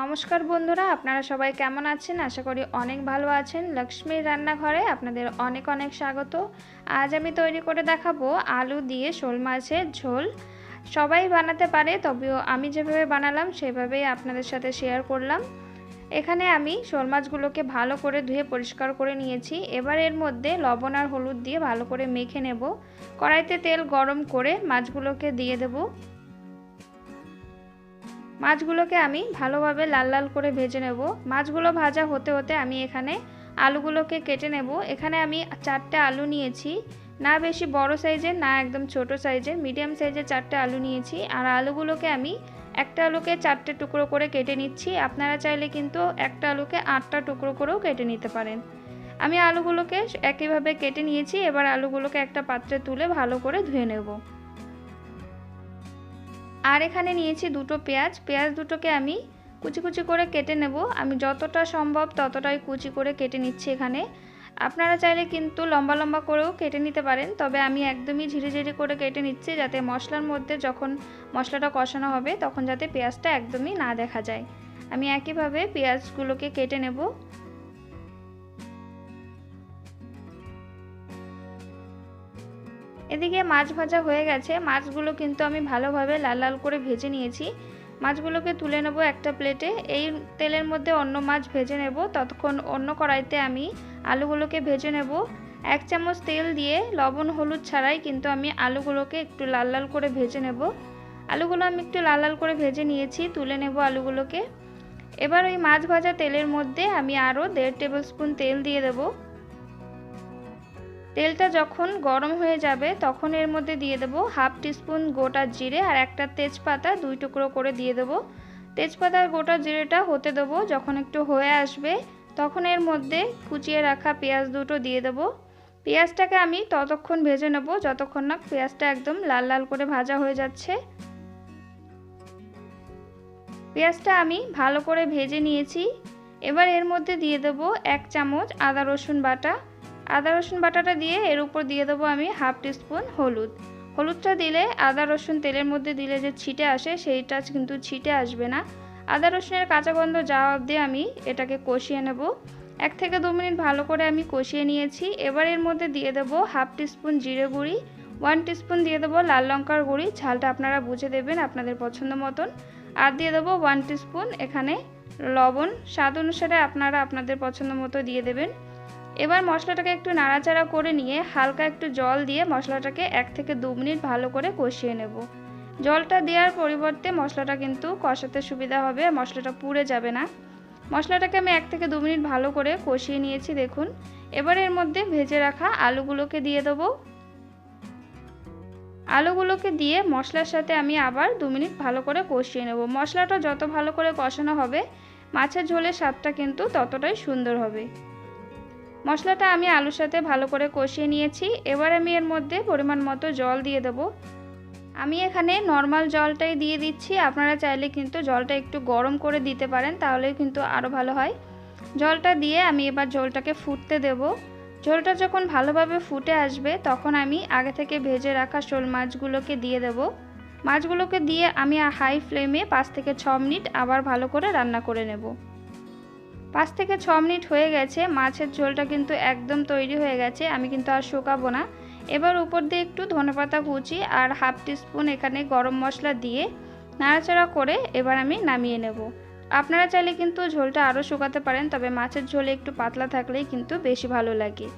নমস্কার বন্ধুরা, আপনারা সবাই কেমন আছেন? আশা করি অনেক ভালো আছেন। লক্ষ্মীর রান্নাঘরে আপনাদের অনেক অনেক স্বাগত। আজ আমি তৈরি করে দেখাবো আলু দিয়ে শোল মাছের ঝোল। সবাই বানাতে পারে, তবেও আমি যেভাবে বানালাম, সেভাবেই আপনাদের সাথে শেয়ার করলাম। এখানে আমি শোল মাছগুলোকে ভালো করে ধুয়ে পরিষ্কার করে নিয়েছি। এবার এর মধ্যে লবণ আর হলুদ দিয়ে ভালো করে মেখে নেব। কড়াইতে তেল গরম করে মাছগুলোকে দিয়ে দেবো। মাছগুলোকে আমি ভালোভাবে লাল লাল করে ভেজে নেব। মাছগুলো ভাজা হতে হতে আমি এখানে আলুগুলোকে কেটে নেব। এখানে আমি চারটে আলু নিয়েছি। না বেশি বড় সাইজের, না একদম ছোট সাইজের, মিডিয়াম সাইজের চারটে আলু নিয়েছি। আর আলুগুলোকে আমি একটা আলুকে চারটে টুকরো করে কেটে নিচ্ছি। আপনারা চাইলে কিন্তু একটা আলুকে আটটা টুকরো করেও কেটে নিতে পারেন। আমি আলুগুলোকে একইভাবে কেটে নিয়েছি। এবার আলুগুলোকে একটা পাত্রে তুলে ভালো করে ধুয়ে নেব। আর এখানে নিয়েছি দুটো পেঁয়াজ। পেঁয়াজ দুটোকে আমি কুচি কুচি করে কেটে নেব। আমি যতটা সম্ভব ততটাই কুচি করে কেটে নিচ্ছি এখানে। আপনারা চাইলে কিন্তু লম্বা লম্বা করেও কেটে নিতে পারেন, তবে আমি একদমই ঝিরি ঝিরি করে কেটে নিচ্ছি যাতে মশলার মধ্যে যখন মশলাটা কষানো হবে তখন যাতে পেঁয়াজটা একদমই না দেখা যায়। আমি একইভাবে পেঁয়াজগুলোকে কেটে নেব। এদিকে মাছ ভাজা হয়ে গেছে। মাছগুলো কিন্তু আমি ভালোভাবে লাল লাল করে ভেজে নিয়েছি। মাছগুলোকে তুলে নেব একটা প্লেটে। এই তেলের মধ্যে অন্য মাছ ভেজে নেব। ততক্ষণ অন্য কড়াইতে আমি আলুগুলোকে ভেজে নেব। এক চামচ তেল দিয়ে লবণ হলুদ ছাড়াই কিন্তু আমি আলুগুলোকে একটু লাল লাল করে ভেজে নেব। আলুগুলো আমি একটু লাল লাল করে ভেজে নিয়েছি। তুলে নেব আলুগুলোকে। এবার ওই মাছ ভাজা তেলের মধ্যে আমি আরও দেড় টেবিল স্পুন তেল দিয়ে দেবো। তেলটা যখন গরম হয়ে যাবে, তখন এর মধ্যে দিয়ে দেবো হাফ টিস্পুন গোটা জিরে আর একটা তেজপাতা দুই টুকরো করে দিয়ে দেবো। তেজপাতা আর গোটা জিরেটা হতে দেবো, যখন একটু হয়ে আসবে, তখন এর মধ্যে কুচিয়ে রাখা পেঁয়াজ দুটো দিয়ে দেবো। পেঁয়াজটাকে আমি ততক্ষণ ভেজে নেব, যতক্ষণ না পেঁয়াজটা একদম লাল লাল করে ভাজা হয়ে যাচ্ছে। পেঁয়াজটা আমি ভালো করে ভেজে নিয়েছি। এবার এর মধ্যে দিয়ে দেবো এক চামচ আদা রসুন বাটা। আদা, রসুন বাটাটা দিয়ে এর উপর দিয়ে দেবো আমি হাফ টিস্পুন হলুদ। হলুদটা দিলে আদা, রসুন তেলের মধ্যে দিলে যে ছিটে আসে সেইটা কিন্তু ছিটে আসবে না। আদা, রসুনের কাঁচা গন্ধ যাওয়া অবধি আমি এটাকে কষিয়ে নেব। এক থেকে দু মিনিট ভালো করে আমি কষিয়ে নিয়েছি। এবার এর মধ্যে দিয়ে দেবো হাফ টিস্পুন জিরে গুঁড়ি, ওয়ান টিস্পুন দিয়ে দেবো লাল লঙ্কার গুঁড়ি, ঝালটা আপনারা বুঝে দেবেন আপনাদের পছন্দ মতন। আর দিয়ে দেবো ওয়ান টিস্পুন এখানে লবণ, স্বাদ অনুসারে আপনারা আপনাদের পছন্দ মতো দিয়ে দেবেন। এবার মশলাটাকে একটু নাড়াচাড়া করে নিয়ে হালকা একটু জল দিয়ে মশলাটাকে এক থেকে দু মিনিট ভালো করে কষিয়ে নেব। জলটা দেওয়ার পরিবর্তে মশলাটা কিন্তু কষাতে সুবিধা হবে, মশলাটা পুড়ে যাবে না। মশলাটাকে আমি এক থেকে দু মিনিট ভালো করে কষিয়ে নিয়েছি, দেখুন। এবার এর মধ্যে ভেজে রাখা আলুগুলোকে দিয়ে দেবো। আলুগুলোকে দিয়ে মশলার সাথে আমি আবার দু মিনিট ভালো করে কষিয়ে নেব। মশলাটা যত ভালো করে কষানো হবে, মাছের ঝোলের স্বাদটা কিন্তু ততটাই সুন্দর হবে। মশলাটা আমি আলুর সাথে ভালো করে কষিয়ে নিয়েছি। এবার আমি এর মধ্যে পরিমাণ মতো জল দিয়ে দেব। আমি এখানে নর্মাল জলটাই দিয়ে দিচ্ছি। আপনারা চাইলে কিন্তু জলটা একটু গরম করে দিতে পারেন তাহলে কিন্তু আরও ভালো হয়। জলটা দিয়ে আমি এবার ঝোলটাকে ফুটতে দেব। ঝোলটা যখন ভালোভাবে ফুটে আসবে, তখন আমি আগে থেকে ভেজে রাখা শোল মাছগুলোকে দিয়ে দেব। মাছগুলোকে দিয়ে আমি হাই ফ্লেমে পাঁচ থেকে ছ মিনিট আবার ভালো করে রান্না করে নেব। পাঁচ থেকে ছ মিনিট হয়ে গেছে, মাছের ঝোলটা কিন্তু একদম তৈরি হয়ে গেছে, আমি কিন্তু আর শুকাবো না। এবার উপর দিয়ে একটু ধনেপাতা কুচি আর হাফ টিস্পুন এখানে গরম মশলা দিয়ে নাড়াচাড়া করে এবার আমি নামিয়ে নেব। আপনারা চাইলে কিন্তু ঝোলটা আরও শুকাতে পারেন, তবে মাছের ঝোলে একটু পাতলা থাকলেই কিন্তু বেশি ভালো লাগে।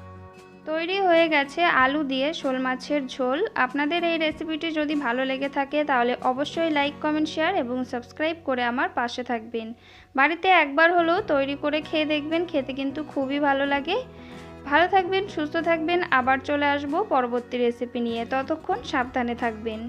তৈরি হয়ে গেছে আলু দিয়ে শোল মাছের ঝোল। আপনাদের এই রেসিপিটি যদি ভালো লেগে থাকে, তাহলে অবশ্যই লাইক কমেন্ট শেয়ার এবং সাবস্ক্রাইব করে আমার পাশে থাকবেন। বাড়িতে একবার হলেও তৈরি করে খেয়ে দেখবেন, খেতে কিন্তু খুবই ভালো লাগে। ভালো থাকবেন, সুস্থ থাকবেন, আবার চলে আসব পরবর্তী রেসিপি নিয়ে। ততক্ষণ সাবধানে থাকবেন।